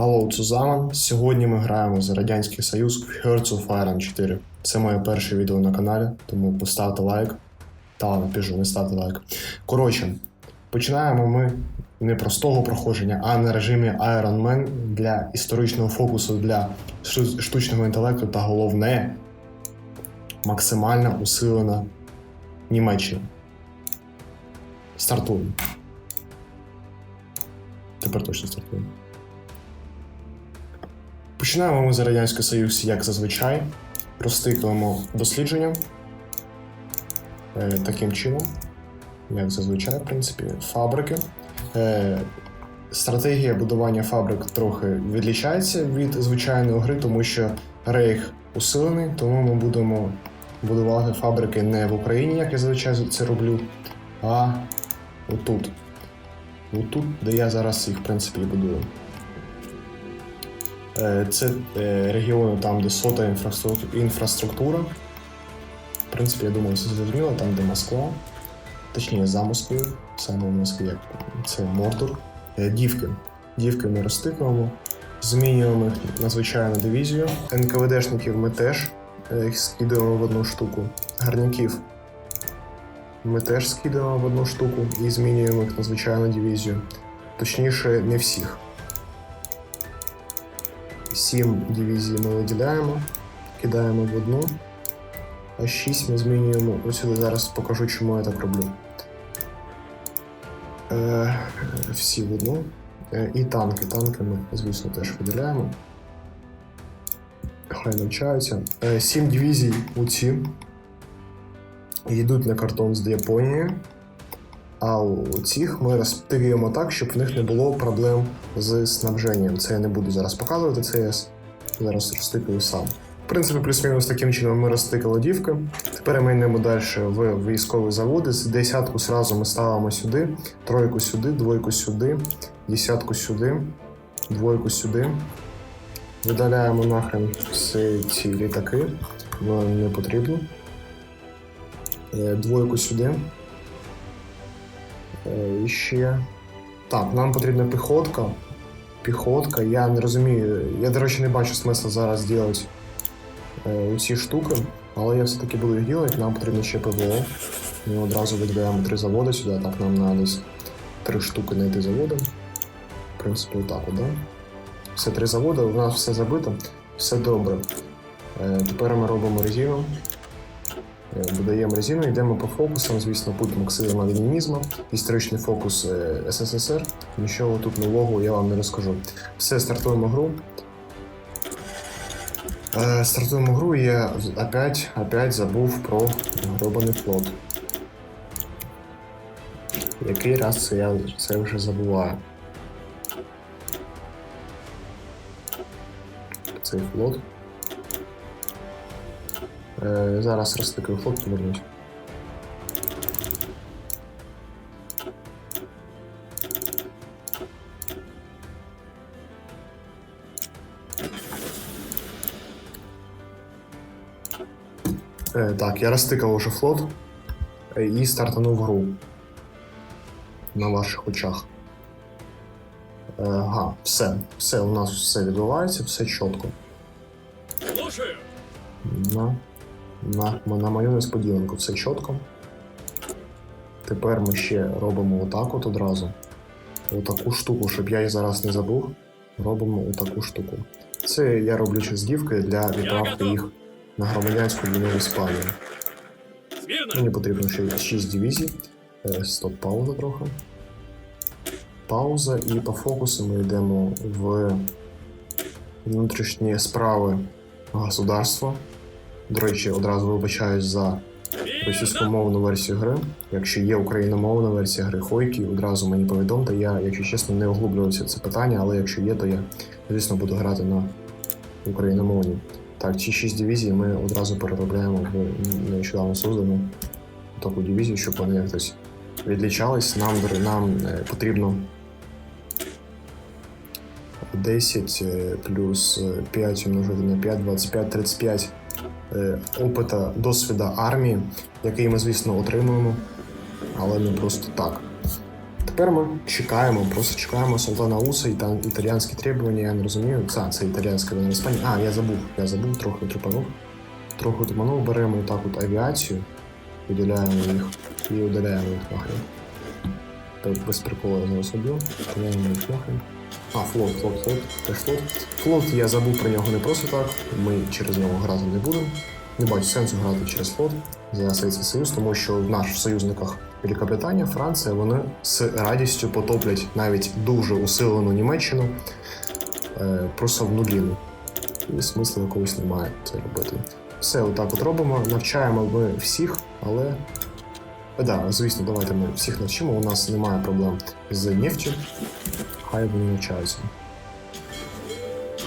Hello, Цузаман. Сьогодні ми граємо за Радянський Союз в Hearts of Iron 4. Це моє перше відео на каналі, тому поставте лайк. Та ладно, піжу, не ставте лайк. Коротше, починаємо ми не простого проходження, а на режимі Iron Man для історичного фокусу, для штучного інтелекту та головне максимально усилена Німеччина. Стартуємо. Тепер точно стартуємо. Починаємо ми за Радянський Союз, як зазвичай. Розтикуємо дослідження. Е, таким чином, як зазвичай, в принципі, фабрики. Е, стратегія будування фабрик трохи відлічається від звичайної гри, тому що рейх усилений, тому ми будемо будувати фабрики не в Україні, як я зазвичай це роблю, а отут. Отут, де я зараз їх, в принципі, будую. Е, Це е, регіони там, де сота інфраструктура. В принципі, я думаю, все зрозуміло, там, де Москва, точніше за Москвою, саме в Москві, як це Мордор. Е, Дівки. Дівки ми розтикуємо, змінюємо їх на звичайну дивізію. НКВДшників ми теж їх скидуємо в одну штуку. Гарняків ми теж скидуємо в одну штуку і змінюємо їх на звичайну дивізію. Точніше, не всіх. Сім дивізій ми виділяємо, кидаємо в одну, а шість ми змінюємо. Ось сюди зараз покажу, чому я так роблю. Е, всі в одну. Е, і танки. Танки ми, звісно, теж виділяємо. Хай навчаються. Е, сім дивізій у ці йдуть на картон з Японії. А у цих ми розтикуємо так, щоб в них не було проблем з снабженням. Це я не буду зараз показувати, це я зараз розтикаю сам. В принципі, плюс-мінус таким чином ми розтикали дівки. Тепер ми йдемо далі в військові заводи. З десятку зразу ми ставимо сюди, тройку сюди, двойку сюди, десятку сюди, двойку сюди. Видаляємо нахрен всі ці літаки, вони не потрібні. Е, Двойку сюди. Е, І ще. Так, нам потрібна піхотка. Піхотка. Я не розумію. Я, до речі, не бачу смисла зараз робити е, ці штуки, але я все-таки буду їх робити. Нам потрібно ще ПВО. Ми одразу виділяємо три заводи сюди, так нам треба три штуки знайти заводи. В принципі, отак, да? Все три заводи, у нас все забито, все добре. Е, тепер ми робимо резину. Е, Додаємо резину, йдемо по фокусам, звісно, путь максимум ленінізму, історичний фокус е, СССР. Нічого тут нового я вам не розкажу. Все, стартуємо гру. Е, Стартуємо гру, і я опять, опять забув про гробаний флот. Який раз це я це вже забуваю. Цей флот. Е, зараз розтикаю флот, повернусь. Е, так, я розтикав уже флот е, і стартанув гру на ваших очах. Е, Ага, все. Все, у нас все відбувається, все чітко. На, на, на мою несподіванку все чітко. Тепер ми ще робимо отак от одразу. Отаку штуку, щоб я її зараз не забув. Робимо отаку штуку. Це я роблю через дівки для відправки їх на громадянську війну в Іспанію. Мені потрібно ще 6 дивізій. Е, Стоп, пауза трохи. Пауза, і по фокусу ми йдемо в внутрішні справи государства. До речі, одразу вибачаюсь за російськомовну версію гри. Якщо є україномовна версія гри Хойки, одразу мені повідомте. Я, якщо чесно, не оглублювався це питання, але якщо є, то я, звісно, буду грати на україномовній. Так, ці шість дивізій ми одразу переробляємо в нещодавно создану таку дивізію, щоб вони якось відлічались. Нам, нам е, потрібно 10 е, плюс е, 5 умножити на 5, 25, 35 е, опита досвіда армії, який ми, звісно, отримуємо, але не просто так. Тепер ми чекаємо, просто чекаємо Султана Уса і там італіянські требування, я не розумію. Це, це італіянська війна Іспанії. А, я забув, я забув, трохи трупанув. Трохи туманув, беремо так от авіацію, виділяємо їх і удаляємо їх нахрен. Так, без приколу я зараз убив, удаляємо їх нахрен. А, флот, флот, флот, теж флот. Флот я забув про нього не просто так. Ми через нього грати не будемо. Не бачу сенсу грати через флот за Совєтський Союз, тому що в наших союзниках Великобританія, Франція, вони з радістю потоплять навіть дуже усилену Німеччину е, просто в нуліну. І смислу якогось немає це робити. Все отак от робимо. Навчаємо ми всіх, але. Так, да, звісно, давайте ми всіх навчимо. У нас немає проблем з нефтю. Хай вони навчаються.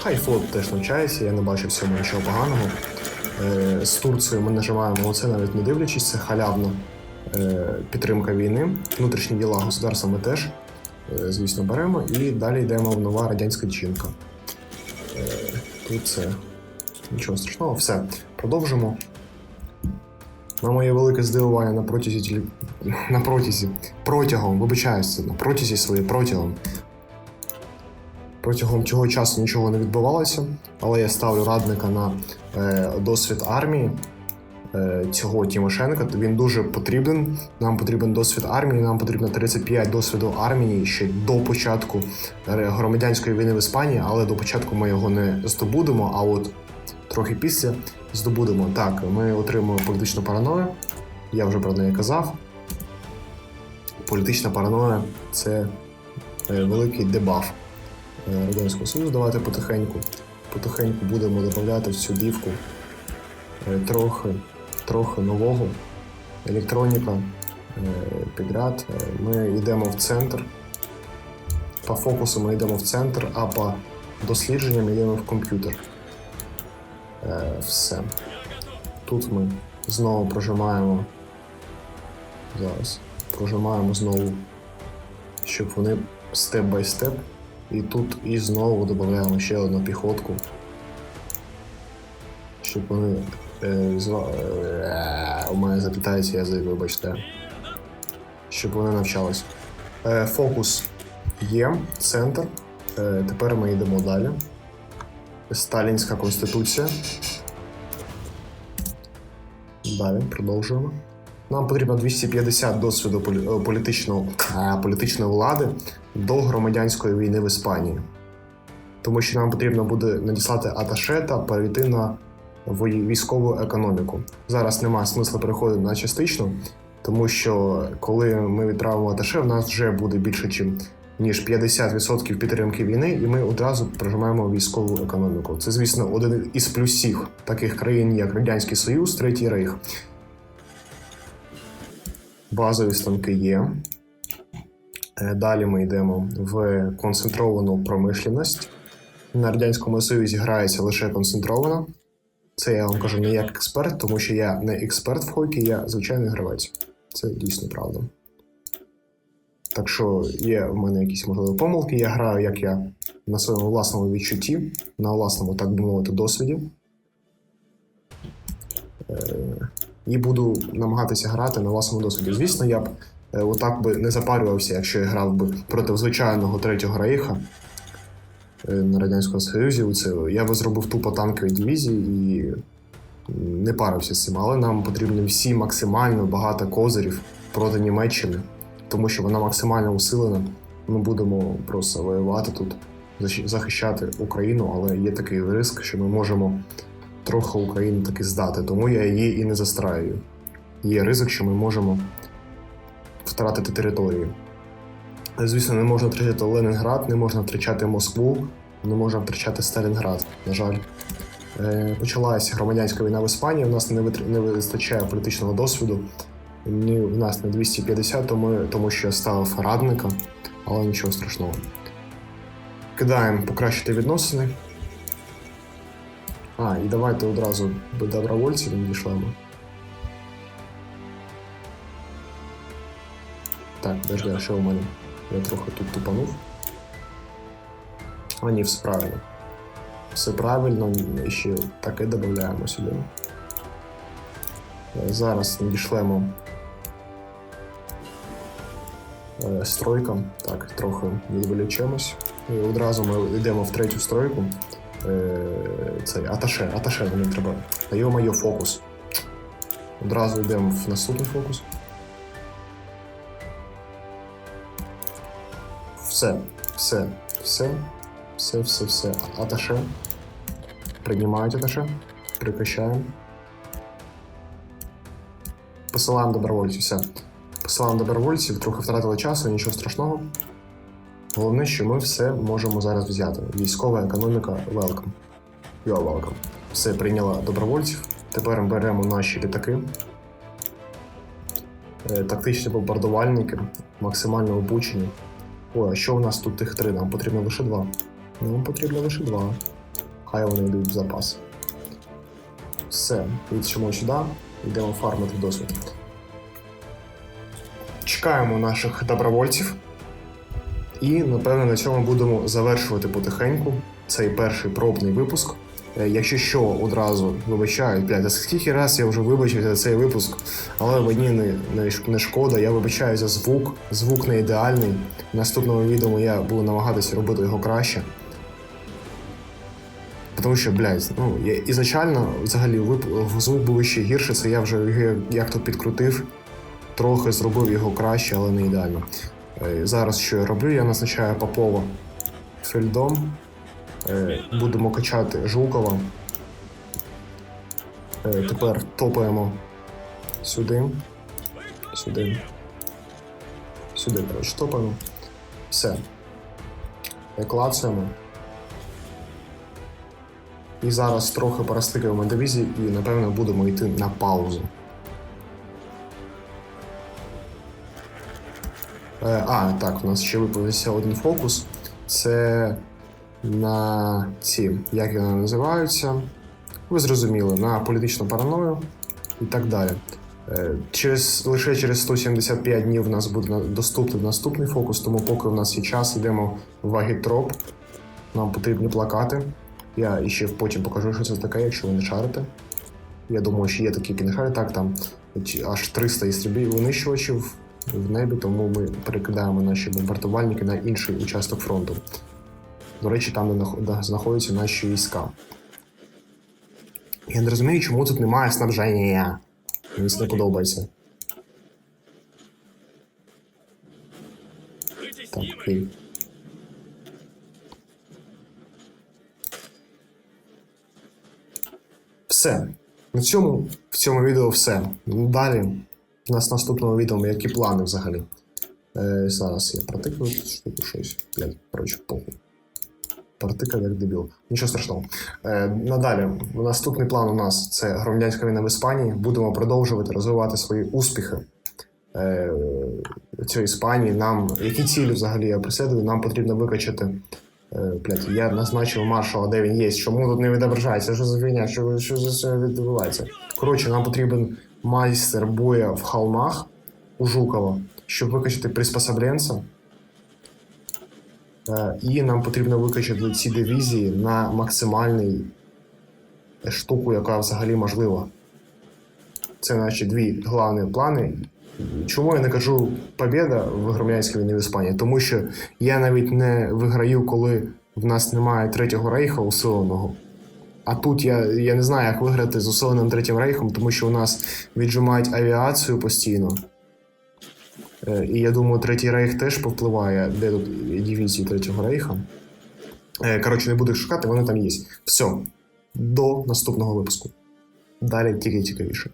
Хай флот теж навчається, я не бачу в цьому нічого поганого. Е, з Турцією ми нажимаємо оце навіть не дивлячись, це халявна е, підтримка війни. Внутрішні діла государства ми теж, е, звісно, беремо. І далі йдемо в нова радянська чинка. Е, тут це нічого страшного, все. Продовжимо. На моє велике здивування на протязі на протязі протягом, вибачаюся, на протязі своєї протягом. Протягом цього часу нічого не відбувалося, але я ставлю радника на е, досвід армії е, цього Тимошенка. Він дуже потрібен. Нам потрібен досвід армії, нам потрібно 35 досвіду армії ще до початку е, громадянської війни в Іспанії, але до початку ми його не здобудемо. А от трохи після здобудемо. Так, ми отримуємо політичну параною. Я вже про неї казав. Політична параноя це великий дебаф Радянського Союзу. Давайте потихеньку, потихеньку будемо додавати в цю дівку е, трохи, трохи нового. Електроніка е, підряд. Е, Ми йдемо в центр. По фокусу ми йдемо в центр, а по дослідженням йдемо в комп'ютер. Е, Все. Тут ми знову прожимаємо. Зараз. Прожимаємо знову, щоб вони степ бай степ. І тут і знову додаємо ще одну піхотку. Щоб вони. Е, зва... е, у мене заплітається язик, вибачте. Щоб вони навчались. Е, фокус є, центр. Е, тепер ми йдемо далі. Сталінська конституція. Далі продовжуємо. Нам потрібно 250 досвіду е, політичного, політичної влади до громадянської війни в Іспанії. Тому що нам потрібно буде надіслати аташе та перейти на військову економіку. Зараз немає смисла переходити на частичну, тому що коли ми відправимо аташе, в нас вже буде більше, чим ніж 50% підтримки війни, і ми одразу прожимаємо військову економіку. Це, звісно, один із плюсів таких країн, як Радянський Союз, Третій Рейх. Базові станки є. Е, Далі ми йдемо в концентровану промишленість. На Радянському Союзі грається лише концентрована. Це я вам кажу не як експерт, тому що я не експерт в хойкі, я звичайний гравець. Це дійсно правда. Так що є в мене якісь можливі помилки. Я граю, як я на своєму власному відчутті, на власному, так би мовити, досвіді. І буду намагатися грати на власному досвіді. Звісно, я б е, отак би не запарювався, якщо я грав би проти звичайного третього рейха е, на Радянському Союзі. Оце, я би зробив тупо танкові дивізії і не парився з цим. Але нам потрібно всі максимально багато козирів проти Німеччини, тому що вона максимально усилена. Ми будемо просто воювати тут, захищати Україну, але є такий риск, що ми можемо трохи Україну таки здати, тому я її і не застраюю. Є ризик, що ми можемо втратити територію. Звісно, не можна втрачати Ленінград, не можна втрачати Москву, не можна втрачати Сталінград, на жаль. Е, Почалася громадянська війна в Іспанії, у нас не, вистачає політичного досвіду. Ні, в нас не 250, тому, тому що я ставив радника, але нічого страшного. Кидаємо покращити відносини. А, і давайте одразу до добровольців відійшлемо. Так, подожди, а що у мене? Я трохи тут тупанув. А ні, все правильно. Все правильно, ще таке додаємо сюди. Е, Зараз надішлемо Е, Стройка. Так, трохи відволічемось. І одразу ми йдемо в третю стройку. Е, Цей аташе, аташе мені треба. Та йо-моє, фокус. Одразу йдемо в наступний фокус. Все, все, все, все, все, все. Аташе. Приймають аташе. Прекращаємо. Посилаємо добровольців, все. Посилаємо добровольців, трохи втратили часу, нічого страшного. Головне, що ми все можемо зараз взяти. Військова економіка welcome. You welcome. Все прийняла добровольців. Тепер ми беремо наші літаки. Е, Тактичні бомбардувальники, максимально обучені. Ой, а що у нас тут тих три? Нам потрібно лише два. Нам потрібно лише два. Хай вони йдуть в запас. Все, йдемо сюди, йдемо фармити досвід. Чекаємо наших добровольців. І, напевно, на цьому будемо завершувати потихеньку цей перший пробний випуск. Е, Якщо що, одразу вибачаю, блядь, а скільки раз я вже вибачився за цей випуск, але мені не, не, не шкода, я вибачаю за звук. Звук не ідеальний. В наступному відео я буду намагатися робити його краще. Тому що, блядь, ну, я ізначально взагалі вип- звук був ще гірше, це я вже як то підкрутив, трохи зробив його краще, але не ідеально. Е, Зараз що я роблю? Я назначаю Попова фельдом. Е, Будемо качати Жукова. Е, Тепер топаємо сюди. Сюди. Сюди, коротше, топаємо. Все. Клацаємо. І зараз трохи порозтикаємо дивізії і, напевно, будемо йти на паузу. А, так, у нас ще виповівся один фокус. Це на ці, як вони називаються. Ви зрозуміли, на політичну параною і так далі. Е, Через, лише через 175 днів в нас буде доступний наступний фокус, тому поки в нас є час, йдемо в агітроп. Нам потрібні плакати. Я ще потім покажу, що це таке, якщо ви не шарите. Я думаю, що є такі, які. Так, там аж 300 істрібів винищувачів в небі, тому ми перекидаємо наші бомбардувальники на інший участок фронту. До речі, там, де знаходяться наші війська. Я не розумію, чому тут немає снабження. Мені це не подобається. Так, окей. Все. На цьому в цьому відео все. Далі у нас в наступному відео які плани взагалі. Е, зараз я протикаю штуку щось. Блядь, коротше, похуй. Протикав як дебіл. Нічого страшного. Е, надалі, наступний план у нас це громадянська війна в Іспанії. Будемо продовжувати розвивати свої успіхи е, цій Іспанії. Нам, які цілі взагалі я преслідую, нам потрібно викачати. Е, блядь, я назначив маршала, де він є. Чому тут не відображається? Що за фігня? Що, що за це відбувається? Коротше, нам потрібен майстер боя в холмах у Жукова, щоб викачати приспособленця. Е, І нам потрібно викачати ці дивізії на максимальний штуку, яка взагалі можлива. Це наші дві головні плани. Чому я не кажу побіда в громадянській війні в Іспанії? Тому що я навіть не виграю, коли в нас немає третього рейха усиленого. А тут я, я не знаю, як виграти з усиленим третім рейхом, тому що у нас віджимають авіацію постійно. Е, І я думаю, третій рейх теж повпливає, де тут дивізії третього рейха. Е, Коротше, не буду їх шукати, вони там є. Все. До наступного випуску. Далі тільки цікавіше.